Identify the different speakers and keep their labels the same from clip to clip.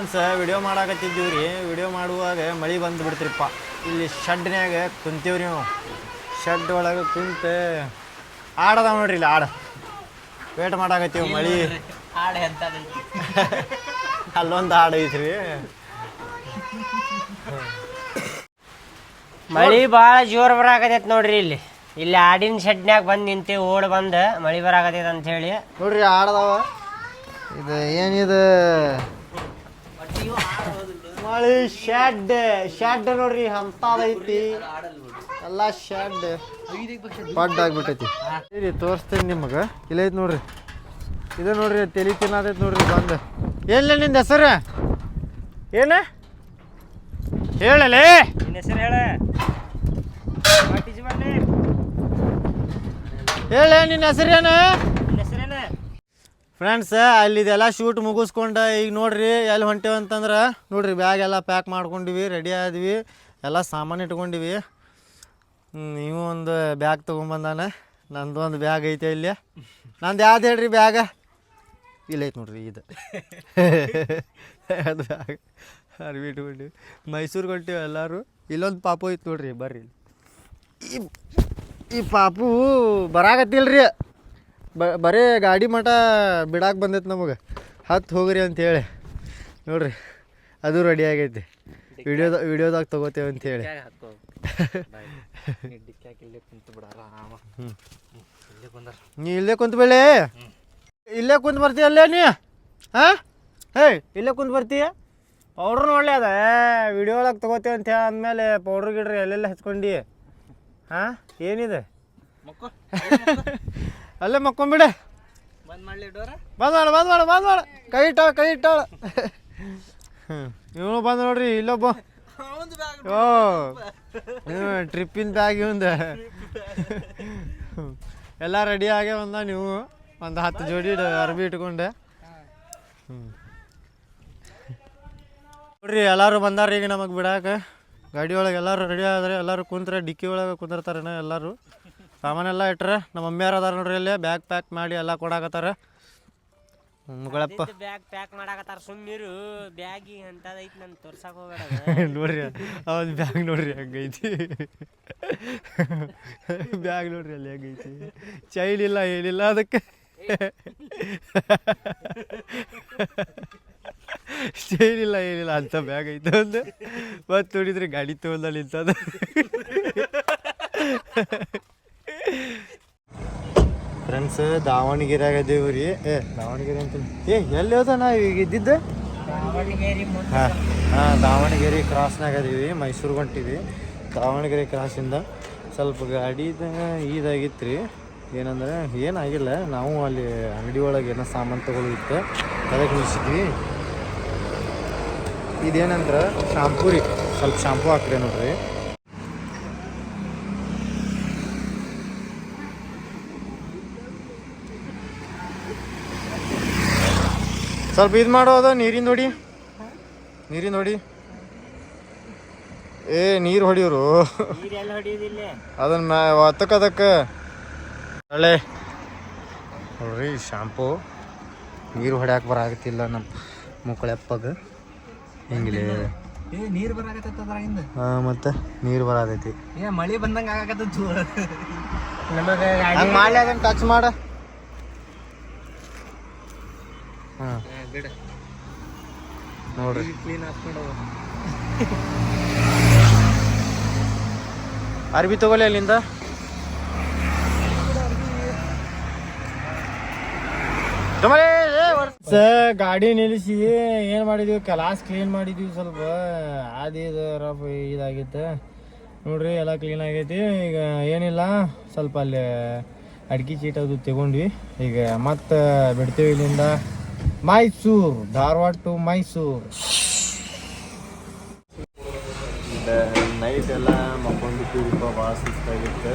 Speaker 1: Friends video ಮಾಡಾಕತ್ತಿದ್ದೀವಿ ರೀ video ಮಾಡುವಾಗ ಮಳೆ ಬಂದು ಬಿಡ್ತಿರಪ್ಪ. ಇಲ್ಲಿ ಶೆಡ್ನ್ಯಾಗ ರೀ ನಾವು. ಶೆಡ್ ಒಳಗೆ ಕುಂತು ಆಡದಾವ ನೋಡ್ರಿ ಇಲ್ಲಿ ಆಡ. ವೇಟ್ ಮಾಡಾಕತ್ತೀವಿ ಮಳೆ. ಅಲ್ಲೊಂದು ಹಾಡು ಐತ್ರಿ.
Speaker 2: ಮಳಿ ಭಾಳ ಜೋರ್ ಬರಾಕತೈತಿ ನೋಡ್ರಿ ಇಲ್ಲಿ. ಇಲ್ಲಿ ಆಡಿನ ಶೆಡ್ನ್ಯಾಗ ಬಂದು ನಿಂತಿ ಓಡ್ ಬಂದು ಮಳಿ ಬರಾಕತೈತಿ ಅಂತ ಹೇಳಿ.
Speaker 1: ನೋಡ್ರಿ ಆಡದವ. ಇದು ಏನಿದು? ಮಳಿ ಶೆಡ್ ಶೆಡ್ ನೋಡ್ರಿ ಅಂತದೈತಿ ಎಲ್ಲ ಶೆಡ್ ಪಡ್ ಆಗ್ಬಿಟ್ಟೈತಿ. ಇಲ್ಲಿ ತೋರಿಸ್ತೀನಿ ನಿಮಗೆ. ಇಲ್ಲೈತಿ ನೋಡ್ರಿ. ಇದು ನೋಡ್ರಿ ತಲೆ ತಿನ್ನತೈತಿ ನೋಡ್ರಿ ಬಂದು. ಏನ್ಲೇ ನಿಂದ ಹೆಸರು? ಏನ? ಹೇಳಲೇ?
Speaker 2: ನಿನ್ನ ಹೆಸರು ಹೇಳ.
Speaker 1: ಹೇಳ ನಿನ್ನ ಹೆಸರೇನ? ಫ್ರೆಂಡ್ಸ್ ಅಲ್ಲಿದೆಲ್ಲ ಶೂಟ್ ಮುಗಿಸ್ಕೊಂಡು ಈಗ ನೋಡ್ರಿ ಎಲ್ಲಿ ಹೊಂಟೇವಿ ಅಂತಂದ್ರೆ, ನೋಡ್ರಿ ಬ್ಯಾಗ್ ಎಲ್ಲ ಪ್ಯಾಕ್ ಮಾಡ್ಕೊಂಡಿವಿ ರೆಡಿ ಆದ್ವಿ. ಎಲ್ಲ ಸಾಮಾನು ಇಟ್ಕೊಂಡಿವಿ. ನೀವು ಒಂದು ಬ್ಯಾಗ್ ತೊಗೊಂಬಂದಾನೆ. ನಂದು ಒಂದು ಬ್ಯಾಗ್ ಐತೆ ಇಲ್ಲಿ. ನಂದು ಯಾವ್ದು ಹೇಳ್ರಿ ಬ್ಯಾಗ ಇಲ್ಲ ಐತೆ ನೋಡ್ರಿ ಇದು. ಅದು ಬ್ಯಾಗ್ ಅರ್ವಿ ಇಟ್ಕೊಂಡಿವಿ. ಮೈಸೂರಿಗೆ ಕೊಟ್ಟಿವಿ ಎಲ್ಲರೂ. ಇಲ್ಲೊಂದು ಪಾಪು ಐತೆ ನೋಡ್ರಿ, ಬರ್ರಿ ಈ ಈ ಪಾಪು ಬರಾಕತ್ತಿಲ್ರಿ. ಬ ಬರೀ ಗಾಡಿ ಮಠ ಬಿಡಾಕ್ ಬಂದೈತೆ ನಮಗೆ. ಹತ್ತು ಹೋಗ್ರಿ ಅಂತೇಳಿ. ನೋಡ್ರಿ ಅದು ರೆಡಿ ಆಗೈತಿ. ವಿಡಿಯೋದ ವಿಡಿಯೋದಾಗ ತಗೋತೇವೆ ಅಂತೇಳಿ. ನೀ ಇಲ್ಲೇ ಕುಂತ ಇಲ್ಲೇ ಇಲ್ಲೇ ಕುಂತ ಬರ್ತೀಯಲ್ಲೇ ನೀ? ಹಾಂ? ಹೇ ಇಲ್ಲೇ ಕುಂತ ಬರ್ತೀಯ? ಪೌಡ್ರ್ ನೋಡ್ಲಿ ಅದ. ವಿಡಿಯೋ ಒಳಗೆ ತಗೋತೇವೆ ಅಂತ ಹೇಳಿ ಅಂದಮೇಲೆ ಪೌಡ್ರ್ ಗಿಡ್ರಿ ಎಲ್ಲೆಲ್ಲ ಹಚ್ಕೊಂಡಿ? ಹಾಂ? ಏನಿದೆ? ಅಲ್ಲೇ ಮಕ್ಕೊಂಬಿಡ
Speaker 2: ಬಂದ್ ಮಾಡ್ಲಿ ಡೋರ.
Speaker 1: ಬಂದ್ ಮಾಡ ಬಂದ್ ಮಾಡ ಬಂದ್ ಮಾಡ. ಕೈ ಇಟ್ಟಾಳ ಕೈ ಇಟ್ಟಾಳ ಇವನು ಬಂದ ನೋಡ್ರಿ ಇಲ್ಲೊಬ್ಬ. ಓ ಟ್ರಿಪ್ಪಿನ ಬ್ಯಾಗ್ ಇವಂದ. ಎಲ್ಲ ರೆಡಿ ಆಗೇ ಒಂದ ನೀವು. ಒಂದು ಹತ್ತು ಜೋಡಿ ಅರ್ಬಿ ಇಟ್ಕೊಂಡೆ. ನೋಡ್ರಿ ಎಲ್ಲರೂ ಬಂದಾರ ಈಗ ನಮಗೆ ಬಿಡಾಕ. ಗಾಡಿ ಒಳಗೆ ಎಲ್ಲರೂ ರೆಡಿ ಆದ್ರೆ ಎಲ್ಲರೂ ಕುಂತ್ರೆ ಡಿಕ್ಕಿ ಒಳಗೆ ಕುಂದಿರ್ತಾರೇನ ಎಲ್ಲರೂ. ಸಾಮಾನೆಲ್ಲ ಇಟ್ರೆ ನಮ್ಮ ಮಮ್ಮಿಯವ್ರು ಅದಾರ ನೋಡ್ರಿ ಇಲ್ಲಿ ಬ್ಯಾಗ್ ಪ್ಯಾಕ್ ಮಾಡಿ ಎಲ್ಲ ಕೊಡಾಕತ್ತಾರ. ಮುಗಳಪ್ಪ.
Speaker 2: ಬ್ಯಾಗ್ ಪ್ಯಾಕ್ ಮಾಡಾಕತ್ತಾರ ಸುಮ್ಮನಿರು ಬ್ಯಾಗಿ ಅಂತದೈತಿ ನನ್ ತೋರ್ಸಕ್ ಹೋಗ್ಬೇಡ.
Speaker 1: ನೋಡ್ರಿ ಅವನ್ ಬ್ಯಾಗ್ ನೋಡ್ರಿ ಹಂಗೈತಿ ಬ್ಯಾಗ್ ನೋಡ್ರಿ ಅಲ್ಲಿ ಹಂಗೈತಿ ಚೈಲ್ ಇಲ್ಲ ಏನಿಲ್ಲ ಅದಕ್ಕೆ. ಚೈನ್ ಇಲ್ಲ ಏನಿಲ್ಲ ಅಂತ ಬ್ಯಾಗ್ ಐತೆ ಒಂದು. ಮತ್ತೆ ನೋಡಿದ್ರೆ ಗಾಡಿ ತಗೊಂಡಲ್ಲಿ ನಿಂತದ. ಫ್ರೆಂಡ್ಸ್ ದಾವಣಗೆರೆಯಾಗ ಅದೀವಿ ರೀ ಏ ದಾವಣಗೆರೆ ಅಂತ ಏ ಎಲ್ಲಿ ಹೋದ ನಾ ಈಗ ಇದ್ದಿದ್ದು? ಹಾಂ ಹಾಂ ದಾವಣಗೆರೆ ಕ್ರಾಸ್ನಾಗ ಅದೀವಿ ಮೈಸೂರಿಗೆ ಹೊಂಟಿವಿ ದಾವಣಗೆರೆ ಕ್ರಾಸಿಂದ ಸ್ವಲ್ಪ ಗಾಡಿದ ಇದಾಗಿತ್ತು ರೀ ಏನಂದ್ರೆ ಏನಾಗಿಲ್ಲ ನಾವು ಅಲ್ಲಿ ಅಂಗಡಿ ಒಳಗೆ ಏನೋ ಸಾಮಾನು ತೊಗೊಳಿತ್ತು ಅದಕ್ಕೆ ನಿಲ್ಸಿದ್ವಿ. ಇದೇನಂದ್ರೆ ಶಾಂಪೂ ರೀ ಸ್ವಲ್ಪ ಶಾಂಪೂ ಹಾಕ್ರಿ ನೋಡ್ರಿ. ಸ್ವಲ್ಪ ಇದು ಮಾಡೋದು ನೀರಿನ ನೋಡಿ ನೀರಿನ ನೋಡಿ ಏ ನೀರು ಹೊಡಿಯೋರು. ಅದನ್ನ ಮ್ಯಾ ಒತ್ತಕ್ಕೆ ಅದಕ್ಕೆ ಒಳ್ಳೆ ನೋಡ್ರಿ ಶಾಂಪು. ನೀರು ಹೊಡ್ಯಾಕೆ ಬರಾಗತ್ತಿಲ್ಲ ನಮ್ಮ ಮುಕ್ಕಳೆಪ್ಪಗ. ಹಿಂಗಿಲ್ಲ
Speaker 3: ನೀರು ಅದ್ರಾಗಿಂದ
Speaker 1: ಹಾಂ ಮತ್ತೆ ನೀರು ಬರಾತೈತಿ
Speaker 3: ಏ ಮಳಿ ಬಂದಂಗ ಆಗಾಕತ್ತ
Speaker 2: ನಮಗೆ
Speaker 1: ಹಂಗೆ ಮಾಡಿ ಅದನ್ನ ಟಚ್ ಮಾಡ. ಹಾಂ.
Speaker 3: ಬಿಡ.
Speaker 1: ನೋಡ್ರಿ.
Speaker 3: ಕ್ಲೀನ್
Speaker 1: ಅರ್ಬಿ ತಗೊಳ್ಳಿ ಅಲ್ಲಿಂದ. ಗಾಡಿ ನಿಲ್ಲಿಸಿ ಏನು ಮಾಡಿದ್ವಿ? ಕ್ಲಾಸ್ ಕ್ಲೀನ್ ಮಾಡಿದ್ವಿ ಸ್ವಲ್ಪ. ಅದು ಇದು ರಫ್ ಇದಾಗಿತ್ತು. ನೋಡ್ರಿ ಎಲ್ಲ ಕ್ಲೀನ್ ಆಗೈತಿ. ಈಗ ಏನಿಲ್ಲ ಸ್ವಲ್ಪ ಅಲ್ಲಿ ಅಡ್ಗೆ ಚೀಟ ಅದು ತಗೊಂಡ್ವಿ. ಈಗ ಮತ್ತೆ ಬಿಡ್ತೀವಿ ಇಲ್ಲಿಂದ. ಮೈಸೂರು, ಧಾರವಾಡ ಟು ಮೈಸೂರು. ನೈಟ್ ಎಲ್ಲ ಮಕ್ಕೊಂಡಿದ್ದೀವಿಪ್ಪ ಭಾಳ ಸುಸ್ತಾಗಿತ್ತು.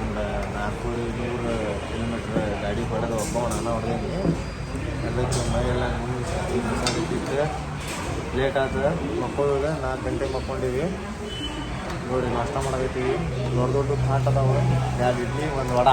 Speaker 1: ಒಂದು ನಾಲ್ಕು ನೂರು ಕಿಲೋಮೀಟ್ರ್ ಗಾಡಿ ಹೊಡೆದು ಒಬ್ಬ ನಾನು ಹೊಡೆದೇನಿ ಅದಕ್ಕೆ ಮೈಯೆಲ್ಲ ಮುಗಿಸಿತ್ತು ಲೇಟ್ ಆದ ಮಕ್ಕಳು ನಾಲ್ಕು ಗಂಟೆಗೆ ಮಕ್ಕೊಂಡಿವಿ ನೋಡಿ, ನಾಷ್ಟ ಮಾಡಕತ್ತೀವಿ. ದೊಡ್ಡ ದೊಡ್ಡ ಥಾಟ್ ಅದಾವೆ ಎರಡು ಇಡ್ಲಿ, ಒಂದು ವಡ.